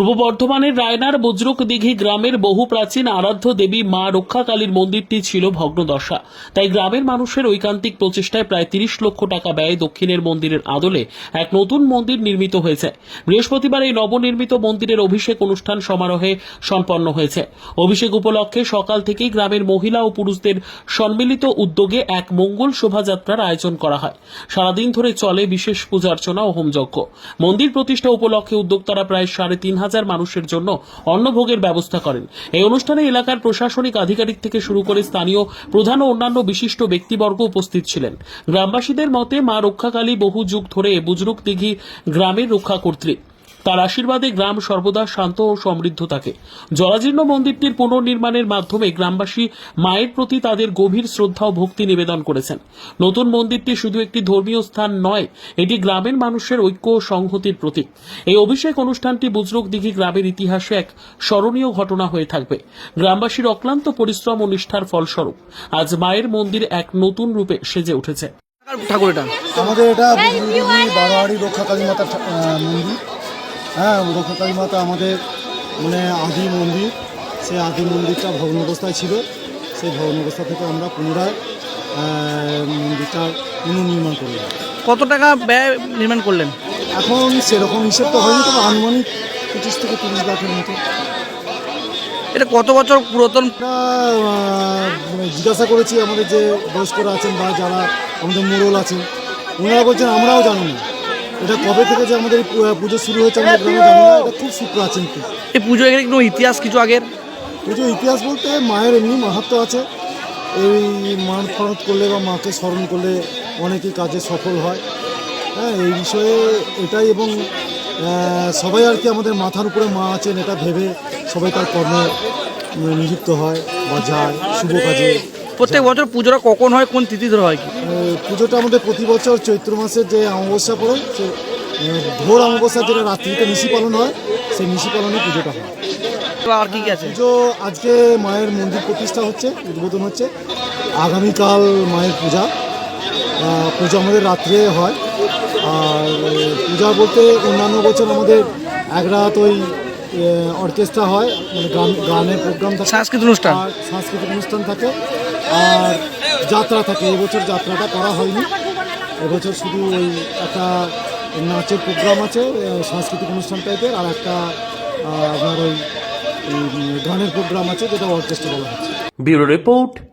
পূর্ব বর্ধমানের রায়নার বজ্রক দিঘি গ্রামের বহু প্রাচীন আরাধ্য দেবী মা রক্ষাকালীর মন্দিরটি ছিল ভগ্নদশা। তাই গ্রামের মানুষের ঐকান্তিক প্রচেষ্টায় প্রায় তিরিশ লক্ষ টাকা ব্যয়ে দক্ষিণের মন্দিরের আদলে এক নতুন মন্দির নির্মিত হয়েছে। বৃহস্পতিবার এই নবনির্মিত মন্দিরের অভিষেক অনুষ্ঠান সমারোহে সম্পন্ন হয়েছে। অভিষেক উপলক্ষে সকাল থেকেই গ্রামের মহিলা ও পুরুষদের সম্মিলিত উদ্যোগে এক মঙ্গল শোভাযাত্রার আয়োজন করা হয়। সারাদিন ধরে চলে বিশেষ পূজার্চনা ও হোমযজ্ঞ। মন্দির প্রতিষ্ঠা উপলক্ষে উদ্যোক্তারা প্রায় সাড়ে তিন হাজার মানুষের জন্য অন্নভোগের ব্যবস্থা করেন। এই অনুষ্ঠানে এলাকার প্রশাসনিক আধিকারিক থেকে শুরু করে স্থানীয় প্রধান ও অন্যান্য বিশিষ্ট ব্যক্তিবর্গ উপস্থিত ছিলেন। গ্রামবাসীদের মতে, মা রক্ষাকালী বহু যুগ ধরে বুজরুক দিঘি গ্রামের রক্ষা কর্ত্রী তার আশীর্বাদে গ্রাম সর্বদা শান্ত ও সমৃদ্ধ থাকে। জরাজীর্ণ মন্দিরটির পুনর্নির্মাণের মাধ্যমে গ্রামবাসী মায়ের প্রতি তাদের গভীর শ্রদ্ধা ও ভক্তি নিবেদন করেছেন। নতুন মন্দিরটি শুধু একটি ধর্মীয় স্থান নয় এটি গ্রামের মানুষের ঐক্য ও সংহতির প্রতীক। এই অভিষেক অনুষ্ঠানটি বুজরুক দিঘি গ্রামের ইতিহাসে এক স্মরণীয় ঘটনা হয়ে থাকবে। গ্রামবাসীর অক্লান্ত পরিশ্রম ও নিষ্ঠার ফলস্বরূপ আজ মায়ের মন্দির এক নতুন রূপে সেজে উঠেছে। ঠাকুর এটা? আমাদের এটা বারোয়ারি রক্ষাকালী মাতার মন্দির। হ্যাঁ রক্ষাকালী মাতা আমাদের মানে আদি মন্দির সেই আদি মন্দিরটা ভগ্ন অবস্থায় ছিল। সেই ভগ্ন অবস্থা থেকে আমরা পুনরায় মন্দিরটার পুনর্নির্মাণ করলাম। কত টাকা ব্যয় নির্মাণ করলেন? এখন সেরকম হিসেব তো হয়নি তবে আনুমানিক পঁচিশ থেকে তিরিশ লাখের মতো। এটা কত বছর পুরাতন? মানে জিজ্ঞাসা করেছি আমাদের যে বয়স্করা আছেন বা যারা আমাদের মোড়ল আছেন ওনারা বলছেন আমরাও জানি না। এটা কবে থেকে যে আমাদের পুজো শুরু হয়েছে আমাদের গ্রামে জানি না এটা খুব সুপ্রাচীন পুজো এই পুজো এখানে কোনো ইতিহাস কিছু আগের? পুজো ইতিহাস বলতে মায়ের এমনি মাহাত্ম আছে। এই মান ফরত করলে বা মাকে স্মরণ করলে অনেকেই কাজে সফল হয়। হ্যাঁ এই বিষয়ে এটাই এবং সবাই আর কি আমাদের মাথার উপরে মা আছেন এটা ভেবে সবাই তার কর্মে নিযুক্ত হয় বা যায় শুভ কাজে। প্রত্যেক বছর পুজোটা কখন হয় কোন তিথি ধরে হয় কি? পুজোটা আমাদের প্রতি বছর চৈত্র মাসের যে অমাবস্যা পড়ে সে ভোর অমাবস্যা যেটা রাত্রিতে নিশি পালন হয় সেই নিশি পালনে পুজোটা হয়। আর কি আছে? পুজো আজকে মায়ের মন্দির প্রতিষ্ঠা হচ্ছে উদ্বোধন হচ্ছে। আগামীকাল মায়ের পূজা। পুজো আমাদের রাত্রে হয়। আর পূজা বলতে অন্যান্য বছর আমাদের এক রাত ওই অর্কেস্ট্রা হয় মানে গান গানের প্রোগ্রাম থাকে সাংস্কৃতিক অনুষ্ঠান? সাংস্কৃতিক অনুষ্ঠান থাকে আর যাত্রা থাকে। এবছর যাত্রাটা করা হয়নি। এবছর শুধু ওই একটা নাচের প্রোগ্রাম আছে সাংস্কৃতিক অনুষ্ঠান টাইপের আর একটা আপনার ওই গানের প্রোগ্রাম আছে যেটা অর্কেস্ট্রা বলা হচ্ছে। Bureau report